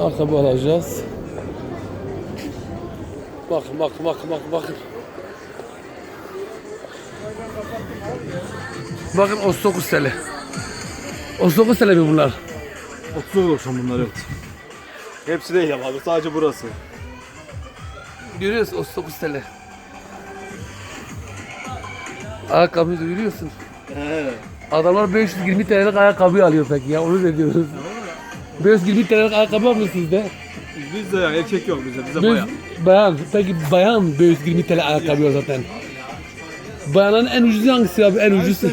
Ayakkabı alacağız. Bakın bakın bakın bakın bakın. Bakın 39 TL. 39 TL mi bunlar? 30 bunlar evet. Hepsi değil ama abi sadece burası. Görüyorsun 39 TL. Ayakkabıyı görüyorsun. He. Adamlar 520 TL'lik ayakkabı alıyor peki ya onu ne diyoruz? 520 TL'lik ayakkabı alıyorsunuz de. Bizde ya erkek yok bizde. Bizde Bez, bayağı. bayan. Peki bayan 520 TL ayakkabı alıyor zaten. Bayanın en ucuzu hangisi abi en ucuzu?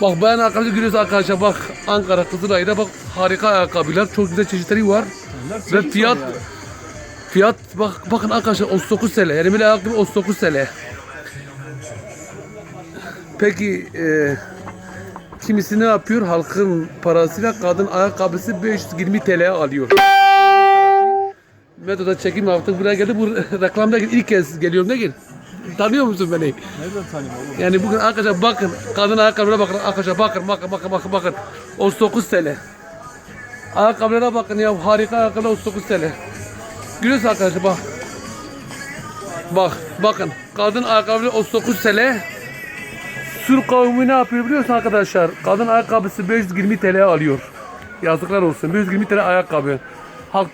Bak bayan ayakkabı görüyoruz arkadaşlar bak Ankara Kızılay'da bak harika ayakkabılar çok güzel çeşitleri var. Ve fiyat fiyat bak bakın arkadaşlar 39 TL. Yani bir ayakkabı 39 TL. Peki e, kimisi ne yapıyor? Halkın parasıyla kadın ayakkabısı 520 TL alıyor. Metoda çekim yaptık buraya geldi. Bu reklamda ilk kez geliyorum değil mi? Tanıyor musun beni? Nereden tanıyayım oğlum? Yani bugün arkadaşlar bakın kadın ayakkabılara bakın arkadaşlar bakın bakın bakın bakın bakın 39 TL. Ayakkabılara bakın ya harika ayakkabılar 39 TL. Görüyorsunuz arkadaşlar bak. Bak bakın kadın ayakkabıları 39 TL. Sur kavmi ne yapıyor biliyor musun arkadaşlar? Kadın ayakkabısı 520 TL alıyor. Yazıklar olsun 520 TL ayakkabı. Halk